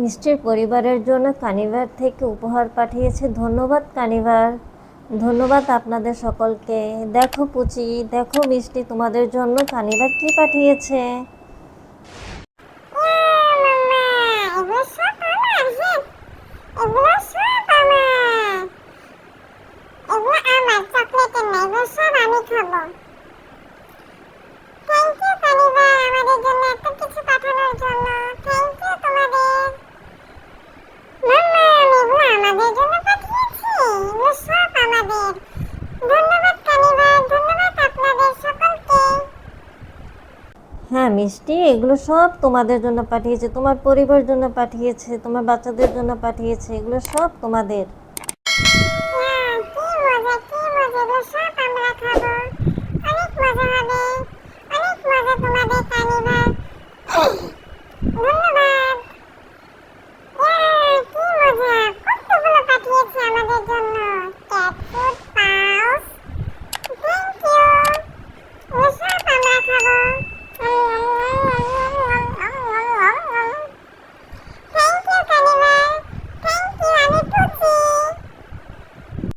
মিষ্টির পরিবারের জন্য কানিবার থেকে উপহার পাঠিয়েছে। ধন্যবাদ কানিবার ধন্যবাদ আপনাদের সকলকে। দেখো পুচি, দেখো মিষ্টি, তোমাদের জন্য কানিবার কি পাঠিয়েছে? হ্যাঁ মিষ্টি এগুলো সব তোমাদের জন্য পাঠিয়েছে তোমার পরিবার জন্য পাঠিয়েছে তোমার বাচ্চাদের জন্য পাঠিয়েছে এগুলো সব তোমাদের। হ্যাঁ, অনেক মজা হবে অনেক মজা তোমাদের